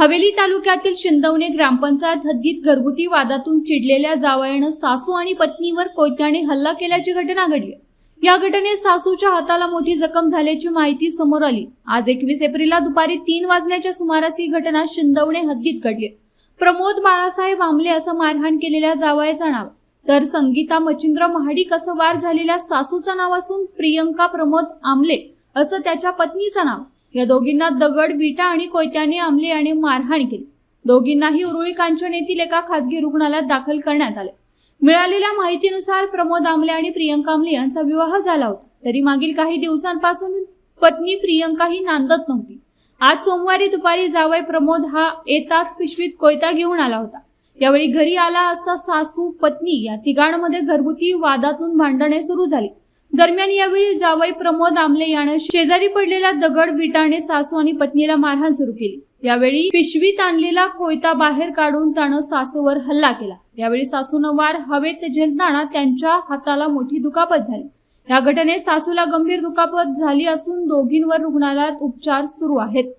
हवेली तालुक्यातील शिंदवणे ग्रामपंचायत हद्दीत घरगुती वादातून चिडलेल्या जावयानं सासू आणि पत्नीवर कोयत्याने हल्ला केल्याची घटना घडली. या घटनेत सासूच्या हाताला मोठी जखम झाल्याची माहिती समोर आली. आज एकवीस एप्रिलला दुपारी तीन वाजण्याच्या सुमारास ही घटना शिंदवणे हद्दीत घडली. प्रमोद बाळासाहेब आमले असं मारहाण केलेल्या जावयाचं नाव. तर संगीता मच्छिंद्र महाडिक असं वार झालेल्या सासूचं नाव असून प्रियंका प्रमोद आमले असं त्याच्या पत्नीचं नाव. या दोघींना दगड विटा आणि कोयत्याने आमली आणि मारहाण केली. दोघींनाही उरुळी कांचन येथील एका खासगी रुग्णालयात दाखल करण्यात आले. मिळालेल्या माहितीनुसार प्रमोद आमले आणि प्रियंका आमले यांचा विवाह झाला होता. तरी मागील काही दिवसांपासून पत्नी प्रियंका ही नांदत नव्हती. आज सोमवारी दुपारी जावई प्रमोद हा येताच पिशवीत कोयता घेऊन आला होता. यावेळी घरी आला असता सासू पत्नी या तिघांमध्ये घरगुती वादातून भांडणे सुरू झाली. दरम्यान यावेळी जावई प्रमोद आमले यानं शेजारी पडलेला दगड विटाने सासू आणि पत्नीला मारहाण सुरू केली. यावेळी पिशवीत आणलेला कोयता बाहेर काढून त्यानं सासूवर हल्ला केला. यावेळी सासूनं वार हवेत झेलताना त्यांच्या हाताला मोठी दुखापत झाली. या घटनेत सासूला गंभीर दुखापत झाली असून दोघींवर रुग्णालयात उपचार सुरू आहेत.